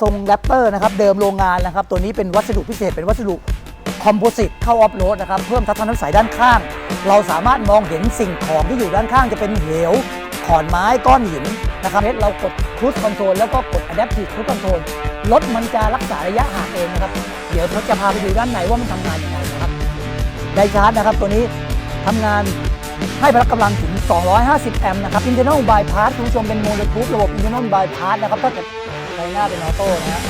ทรงแรปเปอร์นะครับเดิมโรงงานนะครับตัวนี้เป็นวัสดุพิเศษเป็นวัสดุคอมโพสิตเข้าออฟโรดนะครับเพิ่มทัศนวิสัยด้านข้าง เราสามารถมองเห็นสิ่งของที่อยู่ด้านข้างจะเป็นเหวขอนไม้ก้อนหินนะครับเรากดค u ู e คอนโทรลแล้วก็กด Adaptive Cruise Control รถมันจะรักษาระยะห่างเองนะครับ เดี๋ยวผมจะพาไปดูด้านในว่ามันทำงานยังไงนะครับไดชาร์จนะครับตัวนี้ทำงานให้พละกำลังถึง 250 แอมป์นะครับ internal bypass คุณผู้ชมเป็นโมโนทูบระบบ internal bypass นะครับถ้าเกิด ไฟหน้าเป็นออโต้นะฮะ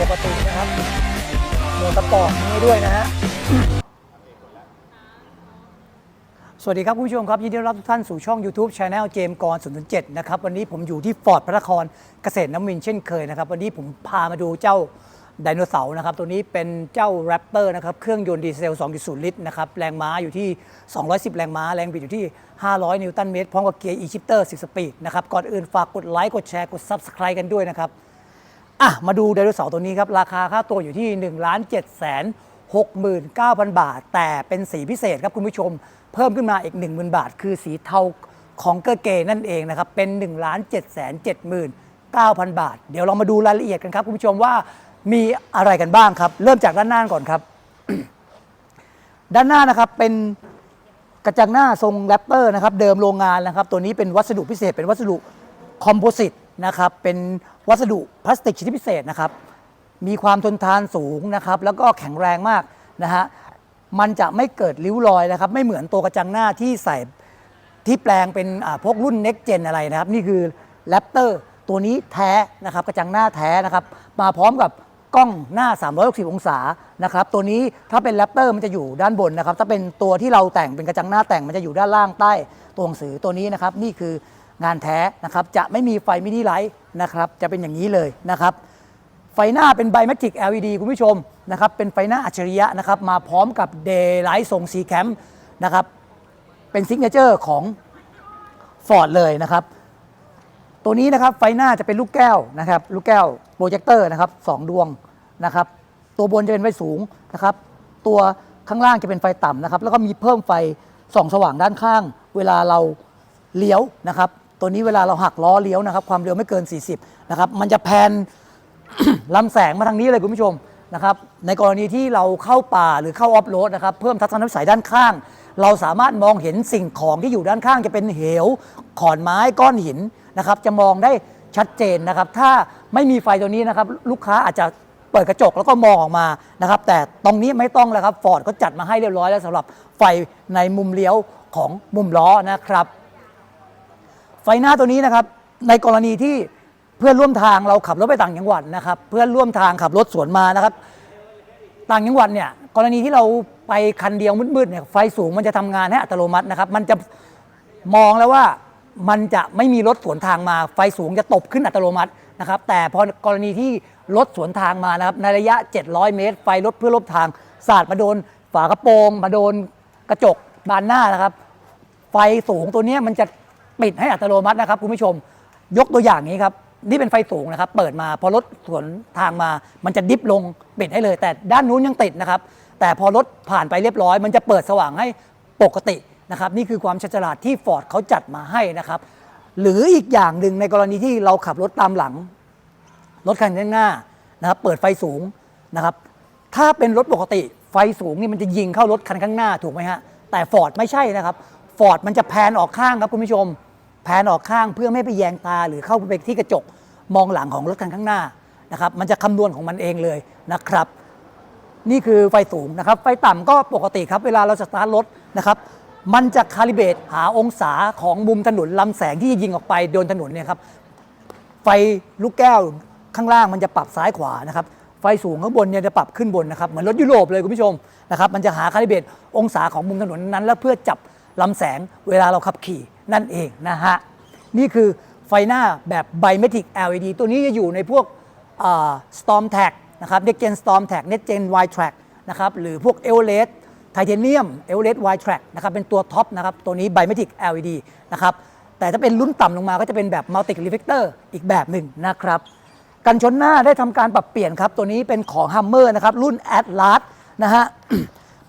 ปกตินะครับโหมดสปอร์ตนี้ด้วยนะฮะสวัสดีครับคุณผู้ชมครับยินดีต้อนรับทุกท่านสู่ช่อง YouTube Channel เจมกร007นะครับวันนี้ผมอยู่ที่ฟอร์ดพระนครเกษตรน้ำมินเช่นเคยนะครับ วันนี้ผมพามาดูเจ้า ไดโนเสาร์นะครับตัวนี้เป็นเจ้าแรปเตอร์นะครับเครื่องยนต์ดีเซล 2.0 ลิตรนะครับแรงม้าอยู่ที่ 210 แรงม้า แรงบิดอยู่ที่ 500 นิวตันเมตรพร้อมกับเกียร์ e-shifter 10 สปีดนะครับก่อนอื่นฝากกดไลค์กดแชร์กด Subscribe กันด้วยนะครับอะมาดูไดโนเสาร์ตัวนี้ครับ ราคาค่าตัวอยู่ที่ 1 7 6 9 0 0 0 บาท แต่เป็นสีพิเศษครับคุณผู้ชม เพิ่มขึ้นมาอีก 10,000 บาท คือสีเทาของเกอร์เกนั่นเองนะครับเป็น 1 7 7 9,000 บาท เดี๋ยวเรามาดูรายละเอียดกันครับคุณผู้ชมว่า มีอะไรกันบ้างครับ เริ่มจากด้านหน้าก่อนครับ ด้านหน้านะครับเป็นกระจังหน้าทรงแรปเปอร์นะครับเดิมโรงงานนะครับ ตัวนี้เป็นวัสดุพิเศษ เป็นวัสดุคอมโพสิตนะครับเป็นวัสดุพลาสติกชนิดพิเศษนะครับ มีความทนทานสูงนะครับ แล้วก็แข็งแรงมากนะฮะมันจะไม่เกิดริ้วรอยนะครับ ไม่เหมือนตัวกระจังหน้าที่ใส่ที่แปลงเป็นพวกรุ่น next gen อะไรนะครับ นี่คือแรปเตอร์ตัวนี้แท้นะครับ กระจังหน้าแท้นะครับ มาพร้อมกับ กล้องหน้า 360 องศานะครับตัวนี้ถ้าเป็นแรปเตอร์มันจะอยู่ด้านบนนะครับถ้าเป็นตัวที่เราแต่งเป็นกระจังหน้าแต่งมันจะอยู่ด้านล่างใต้ตัวหนังสือตัวนี้นะครับนี่คืองานแท้นะครับจะไม่มีไฟมินิไลท์นะครับจะเป็นอย่างนี้เลยนะครับไฟหน้าเป็นไบแมทริก LED คุณผู้ชมนะครับเป็นไฟหน้าอัจฉริยะนะครับมาพร้อมกับ Daylight ทรงสีแคมนะครับเป็นซิกเนเจอร์ของ Ford เลยนะครับ ตัวนี้นะครับไฟหน้าจะเป็นลูกแก้วนะครับลูกแก้วโปรเจคเตอร์นะครับสองดวงนะครับตัวบนจะเป็นไฟสูงนะครับตัวข้างล่างจะเป็นไฟต่ำนะครับแล้วก็มีเพิ่มไฟส่องสว่างด้านข้าง เวลาเราเลี้ยวนะครับตัวนี้เวลาเราหักล้อเลี้ยวนะครับความเร็วไม่เกิน 40นะครับมันจะแพนลำแสงมาทางนี้เลยคุณผู้ชมนะครับในกรณีที่เราเข้าป่าหรือเข้าออฟโรดนะครับเพิ่มทัศนวิสัยด้านข้าง เราสามารถมองเห็นสิ่งของที่อยู่ด้านข้าง จะเป็นเหวขอนไม้ก้อนหิน นะครับจะมองได้ชัดเจนนะครับ ถ้าไม่มีไฟตัวนี้นะครับลูกค้าอาจจะเปิดกระจกแล้วก็มองออกมานะครับ แต่ตรงนี้ไม่ต้องแล้วครับฟอร์ดก็จัดมาให้เรียบร้อยแล้วสำหรับไฟในมุมเลี้ยวของมุมล้อนะครับ ไฟหน้าตัวนี้นะครับ ในกรณีที่เพื่อนร่วมทางเราขับรถไปต่างจังหวัดนะครับ เพื่อนร่วมทางขับรถสวนมานะครับ ต่างจังหวัดเนี่ยกรณีที่เราไปคันเดียวมืดๆเนี่ยไฟสูงมันจะทำงานให้อัตโนมัตินะครับ มันจะมองแล้วว่า มันจะไม่มีรถสวนทางมาไฟสูงจะตบขึ้นอัตโนมัตินะครับ แต่พอกรณีที่รถสวนทางมานะครับในระยะ 700 เมตร ไฟรถเพื่อรบทางสาดมาโดนฝากระโปรงมาโดนกระจกบานหน้านะครับ ไฟสูงตัวนี้มันจะปิดให้อัตโนมัตินะครับคุณผู้ชม ยกตัวอย่างนี้ครับนี่เป็นไฟสูงนะครับ เปิดมาพอรถสวนทางมา มันจะดิฟลงปิดให้เลย แต่ด้านนู้นยังติดนะครับ แต่พอรถผ่านไปเรียบร้อย มันจะเปิดสว่างให้ปกติ นะครับนี่คือความชัฉลาดที่ฟอร์ดเขาจัดมาให้นะครับ หรืออีกอย่างหนึ่งในกรณีที่เราขับรถตามหลัง รถคันข้างหน้านะครับเปิดไฟสูงนะครับถ้าเป็นรถปกติไฟสูงนี่มันจะยิงเข้ารถคันข้างหน้าถูกไหมฮะแต่ฟอร์ดไม่ใช่นะครับฟอร์ดมันจะแพนออกข้างครับคุณผู้ชม แพนออกข้างเพื่อไม่ไปแยงตาหรือเข้าไปที่กระจกมองหลังของรถคันข้างหน้านะครับมันจะคำนวณของมันเองเลยนะครับ นี่คือไฟสูงนะครับไฟต่ำก็ปกติครับเวลาเราสตาร์ทรถนะครับ มันจะคาลิเบตหาองศาของมุมถนนลำแสงที่จะยิงออกไปโดนถนนเนี่ยครับไฟลูกแก้วข้างล่างมันจะปรับซ้ายขวานะครับไฟสูงข้างบนเนี่ยจะปรับขึ้นบนนะครับเหมือนรถยุโรปเลยคุณผู้ชมนะครับมันจะหาคาลิเบตองศาของมุมถนนนั้น แล้วเพื่อจับลำแสงเวลาเราขับขี่นั่นเองนะฮะนี่คือไฟหน้าแบบ Bimetric LED ตัวนี้จะอยู่ในพวก Storm Tag นะครับ Next Gen Storm Tag Next Gen Y Track นะครับหรือพวก e v e r e s t Titanium e v e r e s t Y Track นะครับเป็นตัวท็อปนะครับตัวนี้ Bimetric LED นะครับแต่ถ้าเป็นรุ่นต่ำลงมาก็จะเป็นแบบ Multi Reflector อีกแบบหนึ่งนะครับกันชนหน้าได้ทำการปรับเปลี่ยนครับ ตัวนี้เป็นของ Hummer นะครับรุ่น Atlas นะฮะ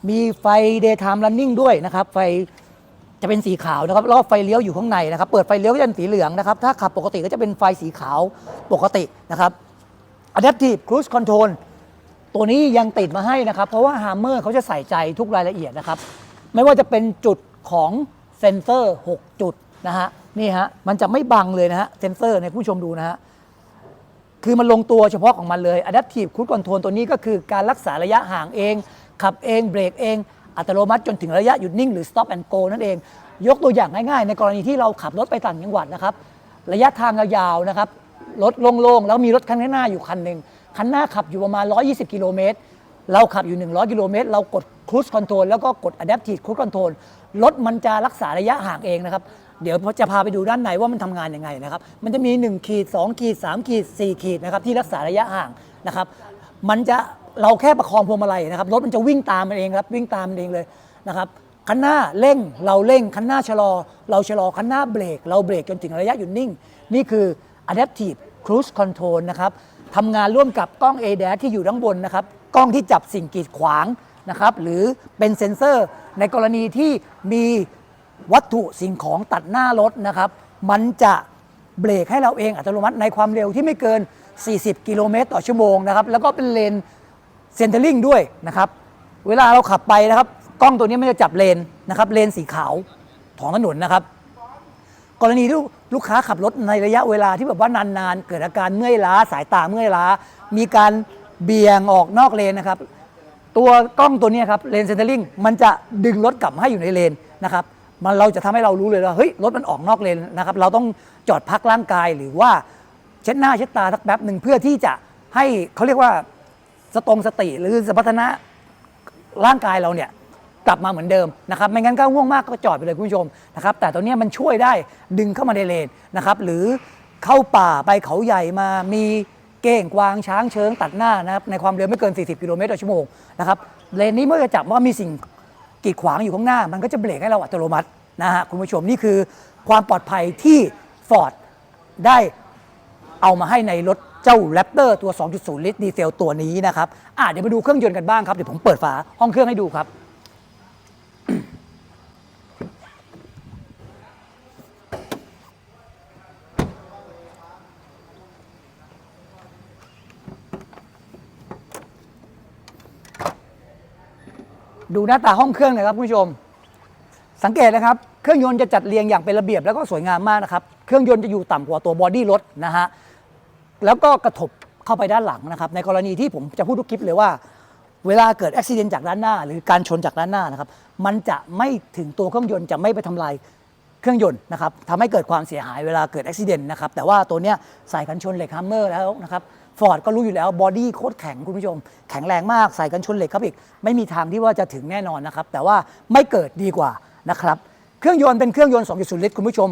มีไฟ Daytime Running ด้วยนะครับไฟจะเป็นสีขาวนะครับรอบไฟเลี้ยวอยู่ข้างในนะครับ เปิดไฟเลี้ยวก็จะเป็นสีเหลืองนะครับ ถ้าขับปกติก็จะเป็นไฟสีขาวปกตินะครับ Adaptive Cruise Control ตัวนี้ยังติดมาให้นะครับ เพราะว่า Hammer เขาจะใส่ใจทุกรายละเอียดนะครับ ไม่ว่าจะเป็นจุดของเซนเซอร์ 6 จุดนะฮะนี่ฮะมันจะไม่บังเลยนะฮะเซนเซอร์ในผู้ชมดูนะฮะคือมันลงตัวเฉพาะของมันเลย Adaptive Cruise Control ตัวนี้ก็คือการรักษาระยะห่างเอง ขับเองเบรกเอง อัตโนมัติจนถึงระยะหยุดนิ่งหรือ stop and go นั่นเอง ยกตัวอย่างง่ายๆ ในกรณีที่เราขับรถไปต่างจังหวัดนะครับ ระยะทางยาวๆนะครับรถโล่งๆ แล้วมีรถคันข้างหน้าอยู่คันหนึ่ง คันหน้าขับอยู่ประมาณ 120 กิโลเมตร เราขับอยู่ 100 กิโลเมตร เรากด Cruise Control แล้วก็กด Adaptive Cruise Control รถมันจะรักษาระยะห่างเองนะครับ เดี๋ยวจะพาไปดูด้านในว่ามันทำงานยังไงนะครับ มันจะมี 1 ขีด 2 ขีด 3 ขีด 4 ขีดนะครับที่รักษาระยะห่างนะครับ มันจะเราแค่ประคองพวงมาลัยนะครับ รถมันจะวิ่งตามมันเองครับ วิ่งตามมันเองเลยนะครับ คันหน้าเร่งเราเร่ง คันหน้าชะลอ เราชะลอ คันหน้าเบรก เราเบรกจนถึงระยะหยุดนิ่ง นี่คือ Adaptive Cruise Control นะครับ ทำงานร่วมกับกล้อง a d a s ที่อยู่ด้านบนนะครับ กล้องที่จับสิ่งกีดขวางนะครับ หรือเป็นเซ็นเซอร์ ในกรณีที่มีวัตถุสิ่งของตัดหน้ารถนะครับ มันจะเบรกให้เราเองอัตโนมัติในความเร็วที่ไม่เกิน 40 กิโลเมตรต่อชั่วโมงนะครับ แล้วก็เป็นเลนเซนเตอร์ลิงด้วยนะครับ เวลาเราขับไปนะครับ กล้องตัวนี้มันจะจับเลนนะครับ เลนสีขาวของถนนนะครับ กรณีที่ลูกค้าขับรถในระยะเวลาที่แบบว่านานๆ เกิดอาการเมื่อยล้าสายตาเมื่อยล้า มีการเบี่ยงออกนอกเลนนะครับ ตัวกล้องตัวนี้ครับเลนเซนเตอร์ลิงมันจะดึงรถกลับให้อยู่ในเลนนะครับมันเราจะทำให้เรารู้เลยว่าเฮ้ยรถมันออกนอกเลนนะครับเราต้องจอดพักร่างกายหรือว่าเช็ดหน้าเช็ดตาสักแป๊บหนึ่งเพื่อที่จะให้เขาเรียกว่าสตรงสติหรือสมรรถนะร่างกายเราเนี่ย กลับมาเหมือนเดิมนะครับไม่งั้นก็ง่วงมากก็จอดไปเลยคุณผู้ชมนะครับแต่ตัวเนี้มันช่วยได้ดึงเข้ามาในเลนนะครับหรือเข้าป่าไปเขาใหญ่มามีเก้งกวางช้างเชิงตัดหน้านะครับในความเร็วไม่เกิน 40 กิโลเมตรต่อชั่วโมงนะครับเลนนี้เมื่อจะจับว่ามีสิ่งกีดขวางอยู่ข้างหน้า มันก็จะเบรกให้เราอัตโนมัตินะฮะคุณผู้ชมนี่คือความปลอดภัยที่ Ford ได้เอามาให้ในรถเจ้า Raptor ตัว 2.0 ลิตรดีเซลตัวนี้นะครับอะเดี๋ยวมาดูเครื่องยนต์กันบ้างครับ เดี๋ยวผมเปิดฝาห้องเครื่องให้ดูครับ ดูหน้าตาห้องเครื่องนะครับคุณผู้ชม สังเกตนะครับเครื่องยนต์จะจัดเรียงอย่างเป็นระเบียบแล้วก็สวยงามมากนะครับ เครื่องยนต์จะอยู่ต่ำกว่าตัวบอดี้รถนะฮะแล้วก็กระทบเข้าไปด้านหลังนะครับ ในกรณีที่ผมจะพูดทุกคลิปเลยว่า เวลาเกิดอุบิเหตุจากด้านหน้า หรือการชนจากด้านหน้านะครับ มันจะไม่ถึงตัวเครื่องยนต์จะไม่ไปทำลายเครื่องยนต์นะครับทำให้เกิดความเสียหายเวลาเกิดอุบิเหตุนะครับ แต่ว่าตัวเนี้ยใส่กันชนเหล็กฮัมเมอร์แล้วนะครับ ฟอร์ดก็รู้อยู่แล้วบอดี้โคตรแข็งคุณผู้ชม แข็งแรงมากใส่กันชนเหล็กครับอีก ไม่มีทางที่ว่าจะถึงแน่นอนนะครับ แต่ว่าไม่เกิดดีกว่านะครับ เครื่องยนต์เป็นเครื่องยนต์ 2.0 ลิตรคุณผู้ชม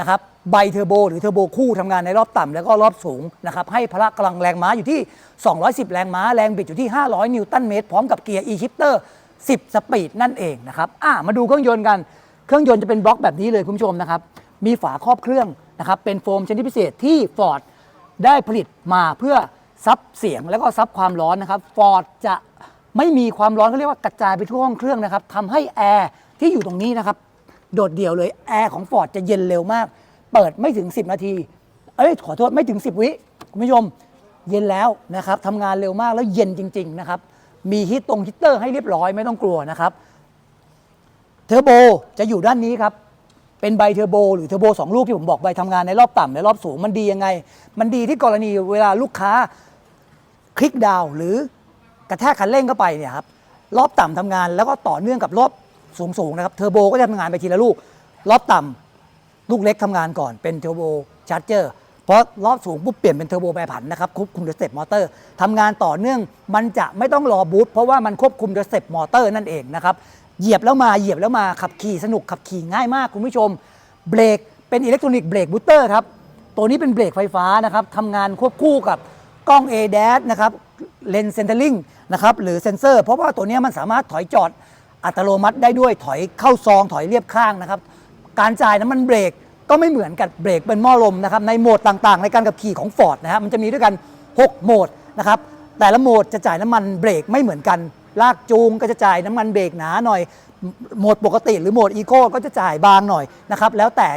นะครับไบเทอร์โบหรือเทอร์โบคู่ทำงานในรอบต่ำแล้วก็รอบสูงนะครับให้พละกำลังแรงม้าอยู่ที่ 210 แรงม้าแรงบิดอยู่ที่ 500 นิวตันเมตรพร้อมกับเกียร์ e-shifter 10 สปีดนั่นเองนะครับอะมาดูเครื่องยนต์กัน เครื่องยนต์จะเป็นบล็อกแบบนี้เลยคุณผู้ชมนะครับ มีฝาครอบเครื่องนะครับ เป็นโฟมชนิดพิเศษที่ Ford ได้ผลิตมาเพื่อซับเสียงแล้วก็ซับความร้อนนะครับ Ford จะไม่มีความร้อนเขาเรียกว่ากระจายไปทั่วห้องเครื่องนะครับทำให้แอร์ที่อยู่ตรงนี้นะครับโดดเดี่ยวเลยแอร์ของ Ford จะเย็นเร็วมาก เปิดไม่ถึง 10 นาที เอ้ยขอโทษไม่ถึง 10 วิคุณผู้ชมเย็นแล้วนะครับทำงานเร็วมากแล้วเย็นจริง ๆ นะครับ มีฮีตตรงฮีตเตอร์ให้เรียบร้อยไม่ต้องกลัวนะครับเทอร์โบจะอยู่ด้านนี้ครับ เป็นใบเทอร์โบหรือเทอร์โบสองลูกที่ผมบอกใบทำงานในรอบต่ำในรอบสูงมันดียังไง มันดีที่กรณีเวลาลูกค้าคลิกดาวหรือกระแทกคันเร่งเข้าไปเนี่ยครับรอบต่ำทำงานแล้วก็ต่อเนื่องกับรอบสูงๆนะครับเทอร์โบก็จะทำงานไปทีละลูก รอบต่ำลูกเล็กทำงานก่อนเป็นเทอร์โบชาร์เจอร์เพราะรอบสูงปุ๊บเปลี่ยนเป็นเทอร์โบแปรผันนะครับควบคุมโดสเต็ปมอเตอร์ทำงานต่อเนื่องมันจะไม่ต้องรอบูตเพราะว่ามันควบคุมโดสเต็ปมอเตอร์นั่นเองนะครับ เหยียบแล้วมาเหยียบแล้วมาขับขี่สนุกขับขี่ง่ายมากคุณผู้ชม เบรกเป็นอิเล็กทรอนิกส์เบรกบูสเตอร์ครับ ตัวนี้เป็นเบรกไฟฟ้านะครับทำงานควบคู่กับกล้อง a d a s นะครับเลนส์เซนเตอร์ลิงนะครับหรือเซนเซอร์ เพราะว่าตัวนี้มันสามารถถอยจอดอัตโนมัติได้ด้วยถอยเข้าซอง ถอยเรียบข้างนะครับ การจ่ายน้ำมันเบรกก็ไม่เหมือนกับเบรกเป็นหม้อลมนะครับในโหมดต่างๆ ในการขับขี่ของ Ford นะครับมันจะมีด้วยกัน 6 โหมดนะครับแต่ละโหมดจะจ่ายน้ำมันเบรกไม่เหมือนกัน ลากจูงก็จะจ่ายน้ำมันเบรกหนาหน่อยโหมดปกติ หรือโหมดอีโก้ก็จะจ่ายบางหน่อยนะครับแล้วแต่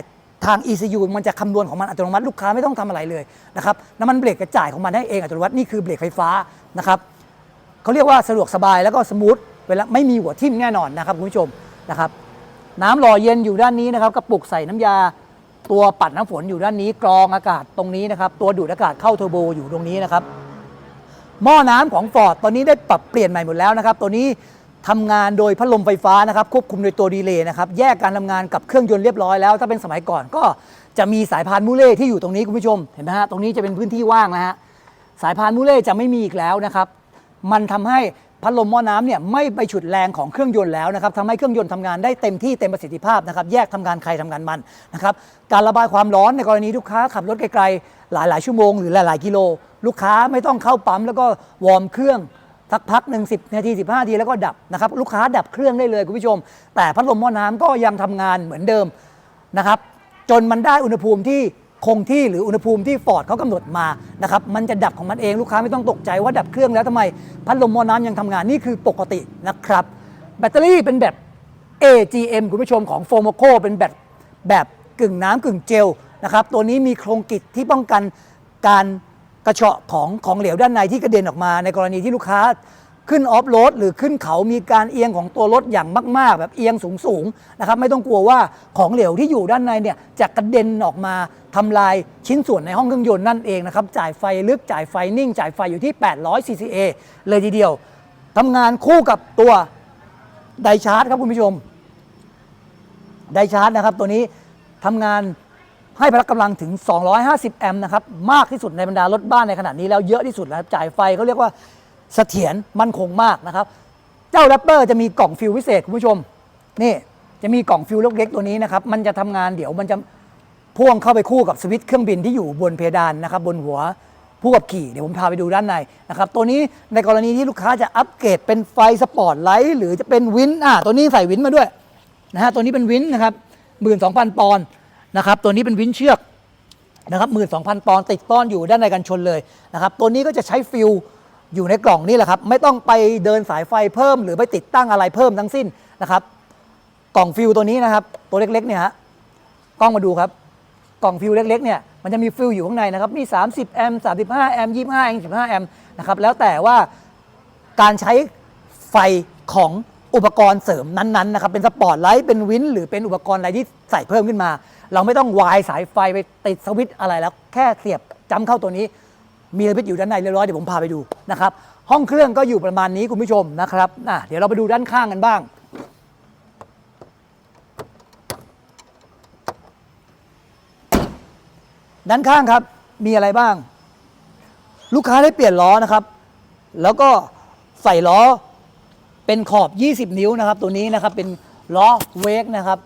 ทาง ECU มันจะคำนวณของมันอัตโนมัติลูกค้าไม่ต้องทำอะไรเลยนะครับน้ำมันเบรกกระจ่ายของมันได้เองอัตโนมัตินี่คือเบรกไฟฟ้านะครับเขาเรียกว่าสะดวกสบายแล้วก็สมูทเวลาไม่มีหัวทิ่มแน่นอนนะครับคุณผู้ชมนะครับน้ำหล่อเย็นอยู่ด้านนี้นะครับกระปุกใส่น้ำยาตัวปัดน้ำฝนอยู่ด้านนี้กรองอากาศตรงนี้นะครับตัวดูดอากาศเข้าเทอร์โบอยู่ตรงนี้นะครับ หม้อน้ำของ Ford ตอนนี้ได้ปรับเปลี่ยนใหม่หมดแล้วนะครับ ตัวนี้ทำงานโดยพัดลมไฟฟ้านะครับควบคุมโดยตัวดีเลย์นะครับแยกการทำงานกับเครื่องยนต์เรียบร้อยแล้ว ถ้าเป็นสมัยก่อนก็จะมีสายพานมูเล่ที่อยู่ตรงนี้คุณผู้ชมเห็นไหมฮะตรงนี้จะเป็นพื้นที่ว่างนะฮะสายพานมูเล่จะไม่มีอีกแล้วนะครับมันทำให้พัดลมหม้อน้ำเนี่ยไม่ไปฉุดแรงของเครื่องยนต์แล้วนะครับทำให้เครื่องยนต์ทำงานได้เต็มที่เต็มประสิทธิภาพนะครับแยกทำงานใครทำงานมันนะครับการระบายความร้อนในกรณีลูกค้าขับรถไกลๆหลาย ๆ ชั่วโมงหรือหลาย ๆ กิโล ลูกค้าไม่ต้องเข้าปั๊มแล้วก็วอร์มเครื่องสักพักหนึ่งสินาที15นาทีแล้วก็ดับนะครับลูกค้าดับเครื่องได้เลยคุณผู้ชม แต่พัดลมหม้อน้ำก็ยังทำงานเหมือนเดิมนะครับจนมันได้อุณหภูมิที่คงที่หรืออุณหภูมิที่ฟอร์ดเขากำหนดมานะครับมันจะดับของมันเองลูกค้าไม่ต้องตกใจว่าดับเครื่องแล้วทำไม พัดลมหม้อน้ำยังทำงานนี่คือปกตินะครับ แบตเตอรี่เป็นแบบ AGM คุณผู้ชมของโฟมโคเป็นแบบแบบกึ่งน้ำกึ่งเจลนะครับตัวนี้มีโครงกิจที่ป้องกันการ กระเฉาะของของเหลวด้านในที่กระเด็นออกมา ในกรณีที่ลูกค้าขึ้นออฟโรดหรือขึ้นเขามีการเอียงของตัวรถอย่างมาก ๆ แบบเอียงสูงๆนะครับไม่ต้องกลัวว่าของเหลวที่อยู่ด้านในเนี่ยจะกระเด็นออกมาทำลายชิ้นส่วนในห้องเครื่องยนต์นั่นเองนะครับจ่ายไฟลึกจ่ายไฟนิ่ง จ่ายไฟอยู่ที่ 800 CCA เลยทีเดียวทำงานคู่กับตัวไดชาร์จครับคุณผู้ชมไดชาร์จนะครับตัวนี้ทำงาน ให้พละกำลังถึง 250 แอมป์นะครับ มากที่สุดในบรรดารถบ้านในขณะนี้แล้วเยอะที่สุดแล้วจ่ายไฟเขาเรียกว่าเสถียรมั่นคงมากนะครับ เจ้าแรปเปอร์จะมีกล่องฟิวพิเศษคุณผู้ชม นี่จะมีกล่องฟิวเล็กๆตัวนี้นะครับ มันจะทำงานเดี๋ยวมันจะพ่วงเข้าไปคู่กับสวิตช์เครื่องบินที่อยู่บนเพดานนะครับบนหัวผู้ขับขี่เดี๋ยวผมพาไปดูด้านในนะครับตัวนี้ในกรณีที่ลูกค้าจะอัปเกรดเป็นไฟสปอร์ตไลท์หรือจะเป็นวินอะตัวนี้ใส่วินมาด้วยนะฮะตัวนี้เป็นวินนะครับหมื่นสองพันปอนด์ นะครับตัวนี้เป็นวินเชือกนะครับหมื่นสองพันปอนติดต้อนอยู่ด้านในกันชนเลยนะครับตัวนี้ก็จะใช้ฟิลอยู่ในกล่องนี่แหละครับ ไม่ต้องไปเดินสายไฟเพิ่ม หรือไปติดตั้งอะไรเพิ่มทั้งสิ้นนะครับ กล่องฟิลตัวนี้นะครับ ตัวเล็กๆเนี่ยฮะกล้องมาดูครับกล่องฟิลเล็กๆเนี่ยมันจะมีฟิลอยู่ข้างในนะครับมี 30 แอมป์35 แอมป์25 แอมป์15 แอมป์นะครับแล้วแต่ว่าการใช้ไฟของอุปกรณ์เสริมนั้นๆนะครับเป็นสปอร์ตไลท์เป็นวินหรือเป็นอุปกรณ์อะไรที่ใส่เพิ่มขึ้นมา เราไม่ต้องวายสายไฟไปติดสวิตช์อะไรแล้ว แค่เสียบจำเข้าตัวนี้ มีระบิดอยู่ด้านในเรียบร้อยเดี๋ยวผมพาไปดูนะครับห้องเครื่องก็อยู่ประมาณนี้คุณผู้ชมนะครับอะเดี๋ยวเราไปดูด้านข้างกันบ้าง ด้านข้างครับมีอะไรบ้าง ลูกค้าได้เปลี่ยนล้อนะครับ แล้วก็ใส่ล้อเป็นขอบ 20 นิ้วนะครับ ตัวนี้นะครับเป็นล้อเวกนะครับ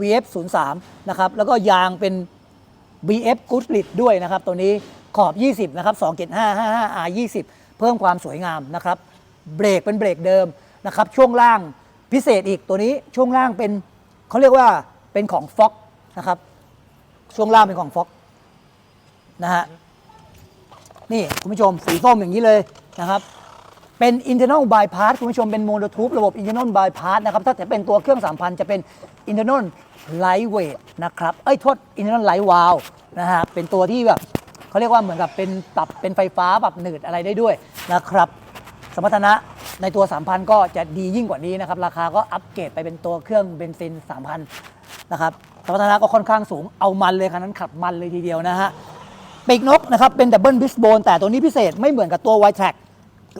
VF 0 3 นะครับแล้วก็ยางเป็น BF Goodrich ด้วยนะครับตัวนี้ขอบ 20 นะครับ27555 R 20 เพิ่มความสวยงามนะครับเบรกเป็นเบรกเดิมนะครับช่วงล่างพิเศษอีกตัวนี้ช่วงล่างเป็นเขาเรียกว่าเป็นของ Fox นะครับช่วงล่างเป็นของ Fox นะฮะนี่คุณผู้ชมสีส้มอย่างนี้เลยนะครับ เป็น internal bypass คุณผู้ชมเป็นโมโนทูบระบบ internal bypass นะครับถ้าจะเป็นตัวเครื่อง 3,000 จะเป็น internal lightweight นะครับเอ้ยโทษ internal light valve นะฮะเป็นตัวที่แบบเขาเรียกว่าเหมือนกับเป็นปรับเป็นไฟฟ้าปรับหนืดอะไรได้ด้วยนะครับสมรรถนะในตัว 3,000 ก็จะดียิ่งกว่านี้นะครับ ราคาก็อัปเกรดไปเป็นตัวเครื่องเบนซิน 3,000 นะครับสมรรถนะก็ค่อนข้างสูงเอามันเลยคันนั้นขับมันเลยทีเดียวนะฮะปีกนกนะครับเป็นดับเบิลบิสโบนแต่ตัวนี้พิเศษไม่เหมือนกับตัว y t r a c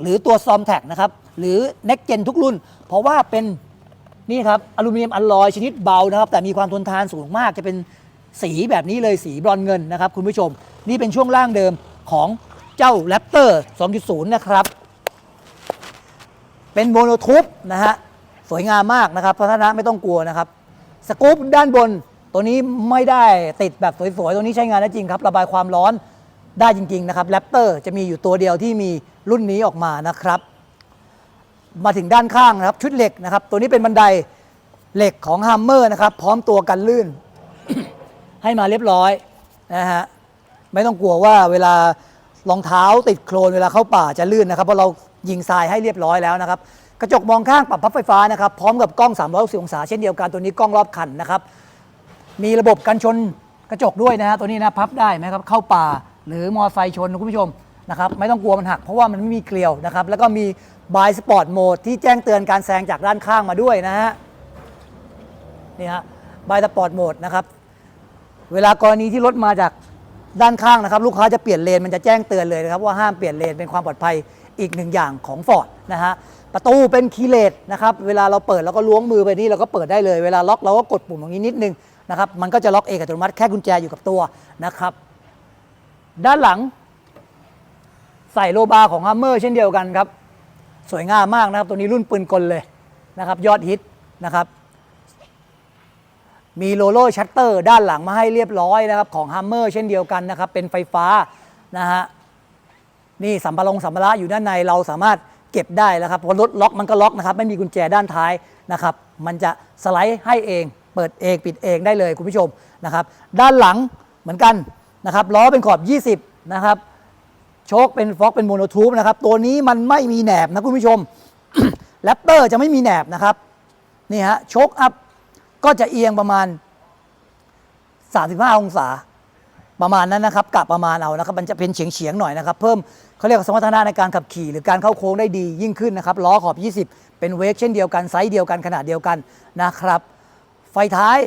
หรือตัวซอมแท็กนะครับ หรือ Next Gen ทุกรุ่น เพราะว่าเป็นนี่ครับอลูมิเนียมอลลอยชนิดเบานะครับ แต่มีความทนทานสูงมากจะเป็นสีแบบนี้เลยสีบรอนเงินนะครับ คุณผู้ชม นี่เป็นช่วงล่างเดิมของเจ้า Raptor 2.0 นะครับ เป็นโมโนทูบนะฮะสวยงามมากนะครับพัฒนะไม่ต้องกลัวนะครับสกู๊ปด้านบนตัวนี้ไม่ได้ติดแบบสวยๆ ตัวนี้ใช้งานได้จริงครับ ระบายความร้อน ได้จริง ๆ นะครับแรปเตอร์จะมีอยู่ตัวเดียวที่มีรุ่นนี้ออกมานะครับ มาถึงด้านข้างนะครับชุดเหล็กนะครับ ตัวนี้เป็นบันไดเหล็กของฮัมเมอร์นะครับพร้อมตัวกันลื่น ให้มาเรียบร้อยนะฮะไม่ต้องกลัวว่าเวลารองเท้าติดโคลนเวลาเข้าป่าจะลื่นนะครับเพราะเรายิงทรายให้เรียบร้อยแล้วนะครับ กระจกมองข้างปรับพับไฟฟ้านะครับ พร้อมกับกล้อง 360 องศาเช่นเดียวกันตัวนี้กล้องรอบคันนะครับ มีระบบกันชนกระจกด้วยนะฮะตัวนี้นะพับได้ไหมครับเข้าป่า หรือมอเตอร์ไซค์ชนนะคุณผู้ชมนะครับไม่ต้องกลัวมันหักเพราะว่ามันไม่มีเกลียวนะครับแล้วก็มีบายสปอร์ตโหมดที่แจ้งเตือนการแซงจากด้านข้างมาด้วยนะฮะนี่ฮะบายสปอร์ตโหมดนะครับเวลากรณีที่รถมาจากด้านข้างนะครับ ลูกค้าจะเปลี่ยนเลนมันจะแจ้งเตือนเลยนะครับว่าห้ามเปลี่ยนเลนเป็นความปลอดภัยอีกหนึ่งอย่างของ Ford นะฮะประตูเป็นคีย์เลสนะครับเวลาเราเปิดเราก็ล้วงมือไปนี่เราก็เปิดได้เลย เวลาล็อกเราก็กดปุ่มตรงนี้นิดนึงนะครับมันก็จะล็อกเองอัตโนมัติแค่กุญแจอยู่กับตัวนะครับ ด้านหลัง ใส่โลบาร์ของฮัมเมอร์เช่นเดียวกันครับ สวยงามมากนะครับ ตัวนี้รุ่นปืนกลเลยนะครับ ยอดฮิตนะครับ มีโลโล่ชัตเตอร์ด้านหลังมาให้เรียบร้อยนะครับ ของฮัมเมอร์เช่นเดียวกันนะครับ เป็นไฟฟ้านะฮะนี่สัมภาระสัมภาระอยู่ด้านในเราสามารถเก็บได้แล้วครับพอรถล็อกมันก็ล็อกนะครับ ไม่มีกุญแจด้านท้ายนะครับ มันจะสไลด์ให้เอง เปิดเองปิดเองได้เลยคุณผู้ชมนะครับ ด้านหลังเหมือนกัน นะครับล้อเป็นขอบ 20 นะครับโชคเป็นฟ็อกเป็นโมโนทูบนะครับ ตัวนี้มันไม่มีแหนบนะคุณผู้ชมแรปเตอร์จะไม่มีแหนบนะครับนี่ฮะโชคอัพก็จะเอียงประมาณ 35 องศาประมาณนั้นนะครับกะประมาณเอานะครับ มันจะเป็นเฉียงเฉียงๆหน่อยนะครับ เพิ่มเขาเรียกว่าสมรรถนะในการขับขี่ หรือการเข้าโค้งได้ดียิ่งขึ้นนะครับล้อขอบ 20 เป็นเวกเช่นเดียวกันไซส์เดียวกันขนาดเดียวกันนะครับ ไฟท้าย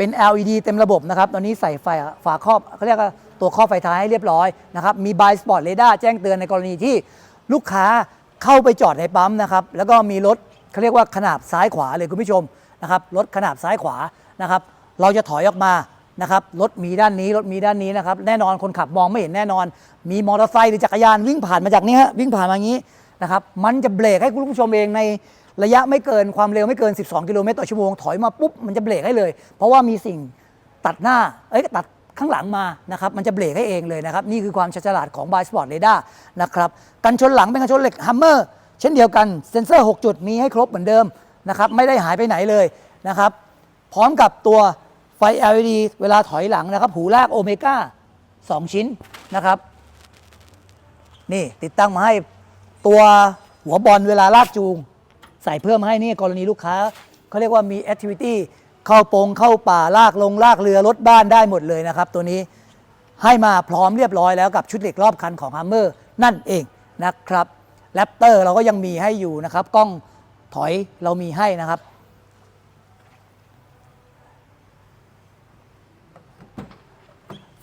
เป็น LED เต็มระบบนะครับ ตอนนี้ใส่ไฟฝาครอบเขาเรียกว่าตัวครอบไฟท้ายให้เรียบร้อยนะครับ มีบายสปอร์ตเรดาร์แจ้งเตือนในกรณีที่ลูกค้าเข้าไปจอดในปั๊มนะครับ แล้วก็มีรถเขาเรียกว่าขนาบซ้ายขวาเลยคุณผู้ชมนะครับ รถขนาบซ้ายขวานะครับ เราจะถอยออกมานะครับรถมีด้านนี้รถมีด้านนี้นะครับ แน่นอนคนขับมองไม่เห็นแน่นอน มีมอเตอร์ไซค์หรือจักรยานวิ่งผ่านมาจากนี้ฮะวิ่งผ่านมาอย่างนี้นะครับ มันจะเบรกให้คุณผู้ชมเองใน ระยะไม่เกินความเร็วไม่เกิน 12 กิโลเมตรต่อชั่วโมงถอยมาปุ๊บมันจะเบรกให้เลย เพราะว่ามีสิ่งตัดหน้าเอ้ยตัดข้างหลังมานะครับมันจะเบรกให้เองเลยนะครับ นี่คือความฉลาดของ b y Sport Radar นะครับกันชนหลังเป็นกันชนเหล็กฮัมเมอร์เช่นเดียวกันเซ็นเซอร์ 6 จุดมีให้ครบเหมือนเดิมนะครับไม่ได้หายไปไหนเลยนะครับพร้อมกับตัวไฟ LED เวลาถอยหลังนะครับหูลากโอเมก้า2 ชิ้นนะครับ นี่ติดตั้งมาให้ตัวหัวบอลเวลาลากจูง ใส่เพิ่มมาให้นี่กรณีลูกค้าเขาเรียกว่ามีแอคทิวิตี้เข้าปงเข้าป่าลากลงลากเรือรถบ้านได้หมดเลยนะครับ ตัวนี้ให้มาพร้อมเรียบร้อยแล้วกับชุดเหล็กรอบคันของ h ัมเมอร์นั่นเองนะครับแรปเตอร์เราก็ยังมีให้อยู่นะครับ กล้องถอยเรามีให้นะครับ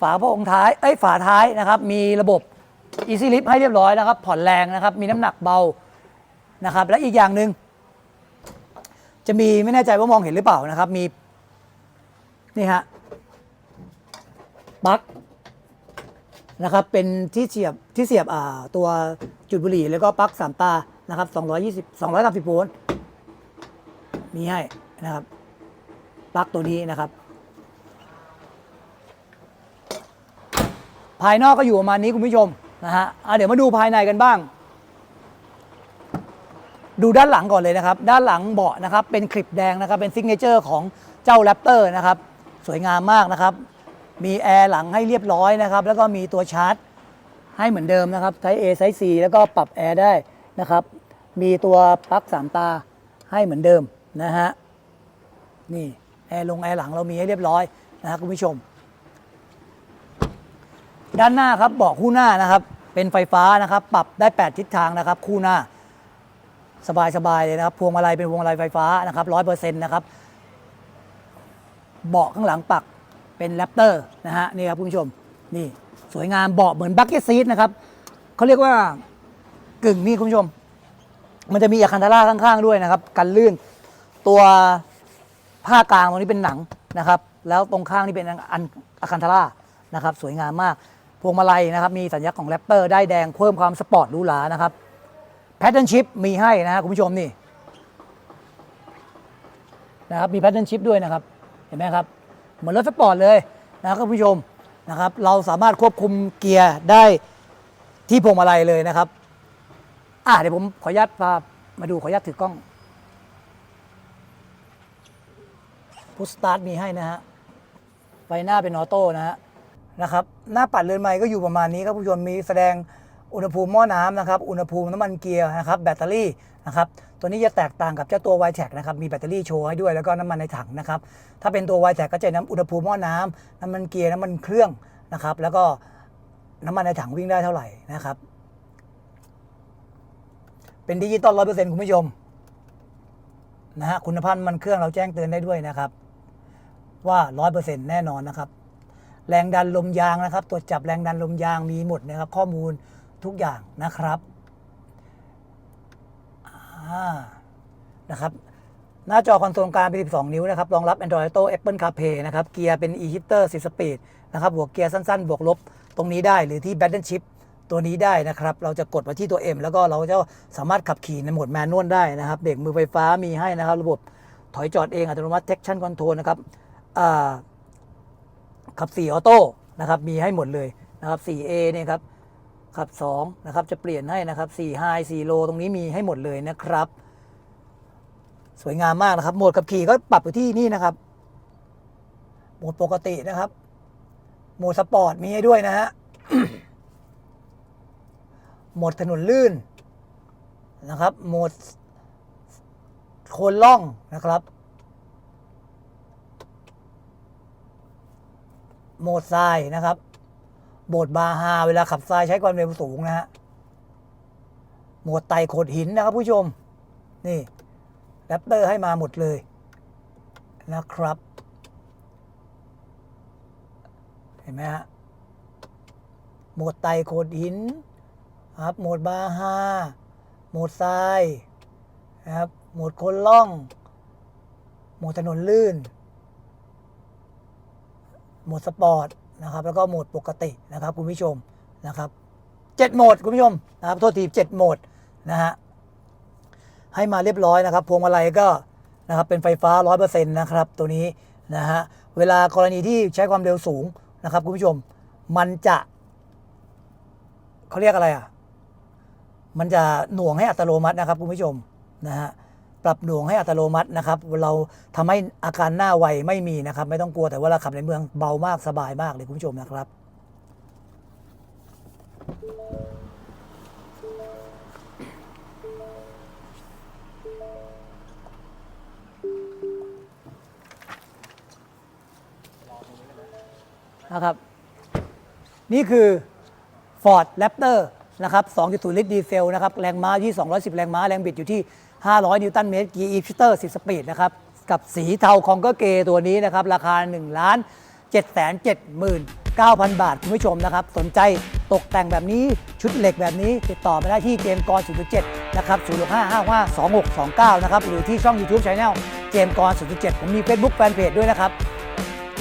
ฝาพระองค์ท้ายเอ้ยฝาท้ายนะครับ มีระบบ Easy Lift ให้เรียบร้อยนะครับ ผ่อนแรงนะครับ มีน้ำหนักเบานะครับ และอีกอย่างหนึ่ง จะมีไม่แน่ใจว่ามองเห็นหรือเปล่านะครับ มี นี่ฮะปลั๊กนะครับ เป็นที่เสียบที่เสียบอ่าตัวจุดบุหรี่ แล้วก็ปลั๊กสามตานะครับ220 230โวลต์มีให้นะครับปลั๊กตัวนี้นะครับ ภายนอกก็อยู่ประมาณนี้คุณผู้ชมนะฮะอะเดี๋ยวมาดูภายในกันบ้าง ดูด้านหลังก่อนเลยนะครับ ด้านหลังเบาะนะครับ เป็นคลิปแดงนะครับ เป็นซิกเนเจอร์ของเจ้าแรปเตอร์นะครับ สวยงามมากนะครับ มีแอร์หลังให้เรียบร้อยนะครับ แล้วก็มีตัวชาร์จ ให้เหมือนเดิมนะครับ ไซส์ A ไซส์ C แล้วก็ปรับแอร์ได้นะครับ มีตัวปลั๊กสามตาให้เหมือนเดิมนะฮะ นี่แอร์ลงแอร์หลังเรามีให้เรียบร้อยนะครับคุณผู้ชม ด้านหน้าครับเบาะคู่หน้านะครับ เป็นไฟฟ้านะครับ ปรับได้ 8 ทิศทางนะครับ คู่หน้า สบายๆเลยนะครับ พวงมาลัยเป็นพวงมาลัยไฟฟ้านะครับร้อยเปอร์เซ็นต์นะครับ เบาะข้างหลังปักเป็นแรปเตอร์นะฮะนี่ครับคุณผู้ชมนี่สวยงามเบาะเหมือนบักเก็ตซีทนะครับเขาเรียกว่ากึ่งนี่คุณผู้ชม มันจะมีอะคันทาร่าข้างๆด้วยนะครับ กันลื่น ตัวผ้ากลางตรงนี้เป็นหนังนะครับ แล้วตรงข้างนี่เป็นอันอะคันทาร่านะครับ สวยงามมากพวงมาลัยนะครับ มีสัญลักษณ์ของแรปเตอร์ได้แดงเพิ่มความสปอร์ตหรูหรานะครับ แพทเทิร์นชิพมีให้นะครับคุณผู้ชมนี่นะครับมีแพทเทิร์นชิพด้วยนะครับ เห็นไหมครับ เหมือนรถสปอร์ตเลยนะครับคุณผู้ชมนะครับ เราสามารถควบคุมเกียร์ได้ที่พวงมาลัยเลยนะครับ อะเดี๋ยวผมขออนุญาตพามาดูขออนุญาตถือกล้องพุชสตาร์ทมีให้นะฮะไฟหน้าเป็นออโต้นะฮะนะครับ หน้าปัดเรือนไม้ก็อยู่ประมาณนี้ครับผู้ชมมีแสดง อุณหภูมิหม้อน้ำนะครับ อุณหภูมิน้ำมันเกียร์นะครับ แบตเตอรี่นะครับ ตัวนี้จะแตกต่างกับเจ้าตัว y t e c นะครับ มีแบตเตอรี่โชว์ให้ด้วย แล้วก็น้ำมันในถังนะครับ ถ้าเป็นตัว y t e c ก็จะน้ำอุณหภูมิหม้อน้ำน้ำมันเกียร์น้ำมันเครื่องนะครับ แล้วก็น้ำมันในถังวิ่งได้เท่าไหร่นะครับ เป็นดิจิตอลร้อยเปอร์เซ็นต์คุณผู้ชมนะฮะคุณภาพมันเครื่องเราแจ้งเตือนได้ด้วยนะครับ ว่าร้อยเปอร์เซ็นต์แน่นอนนะครับ แรงดันลมยางนะครับ ตรวจจับแรงดันลมยางมีหมดนะครับ ข้อมูล ทุกอย่างนะครับนะครับ หน้าจอคอนโซลกลางเป็น 12 นิ้วนะครับ รองรับ Android Auto Apple CarPlay นะครับ เกียร์เป็น e-shifter 10สปีดนะครับบวเกียร์สั้น ๆ บวกลบตรงนี้ได้ หรือที่ Battle Chip ตัวนี้ได้นะครับ เราจะกดไว้ที่ตัว M แล้วก็เราจะสามารถขับขี่ในโหมดแมนนวลได้นะครับเบรกมือไฟฟ้ามีให้นะครับ ระบบถอยจอดเองอัตโนมัติ Traction Control นะครับขับ4ออโต้นะครับ มีให้หมดเลยนะครับ 4A เนี่ยครับ ขับ2นะครับจะเปลี่ยนให้นะครับ4 High 4 Low ตรงนี้มีให้หมดเลยนะครับ สวยงามมากนะครับ โหมดขับขี่ก็ปรับอยู่ที่นี่นะครับ โหมดปกตินะครับ โหมดสปอร์ตมีให้ด้วยนะฮะโหมดถนนลื่นนะครับ โหมดโคนล่องนะครับ โหมดทรายนะครับ โหมดบาฮาเวลาขับทรายใช้ความเร็วสูงนะฮะ โหมดไต่โขดหินนะครับ ผู้ชม นี่แรปเตอร์ให้มาหมดเลย นะครับ เห็นไหมฮะ โหมดไต่โขดหินครับ โหมดบาฮา โหมดทรายนะครับ โหมดคนล่อง โหมดถนนลื่น โหมดสปอร์ต นะครับแล้วก็โหมดปกตินะครับคุณผู้ชมนะครับเจ็ดโหมดคุณผู้ชมนะครับโทษทีเจ็ดโหมดนะฮะให้มาเรียบร้อยนะครับพวงมาลัยก็นะครับเป็นไฟฟ้า 100%นะครับตัวนี้นะฮะเวลากรณีที่ใช้ความเร็วสูงนะครับคุณผู้ชมมันจะเขาเรียกอะไรอะมันจะหน่วงให้อัตโนมัตินะครับคุณผู้ชมนะฮะ ปรับหน่วงให้อัตโนมัตินะครับ เราทำให้อาการหน้าไวไม่มีนะครับ ไม่ต้องกลัวแต่ว่าเราขับในเมืองเบามากสบายมากเลยคุณผู้ชมนะครับนะครับ นี่คือ Ford Raptor นะครับ 2.0 ลิตรดีเซลนะครับ แรงม้าที่ 210 แรงม้า แรงบิดอยู่ที่ 500 นิวตันเมตร เกียร์ e-shifter 10 สปีดนะครับ กับสีเทาคองก็เกตัวนี้นะครับ ราคา 1 ล้าน 779,000 บาท คุณผู้ชมนะครับ สนใจตกแต่งแบบนี้ชุดเหล็กแบบนี้ ติดต่อไปได้ที่เกมกร0.7 นะครับ065552629 นะครับ หรือที่ช่อง YouTube Channel เกมกร0.7 ผมมี Facebook Fanpage ด้วยนะครับ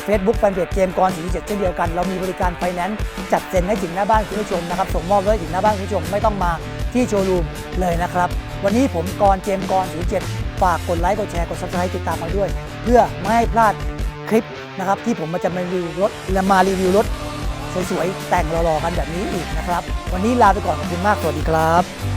Facebook แฟนเพจเจมกร47เช่นเดียวกัน เรามีบริการไฟแนนซ์จัดเซ็นให้ถึงหน้าบ้านคุณผู้ชมนะครับส่งมอบรถให้ถึงหน้าบ้านคุณผู้ชมไม่ต้องมาที่โชว์รูมเลยนะครับ วันนี้ผมกรเจมส์กร47ฝากกดไลค์กดแชร์กด subscribe ติดตามมาด้วย เพื่อไม่ให้พลาดคลิปนะครับที่ผมมาจะมารีวิวรถและมารีวิวรถสวยๆแต่งหล่อๆกันแบบนี้อีกนะครับ วันนี้ลาไปก่อนขอบคุณมากสวัสดีครับ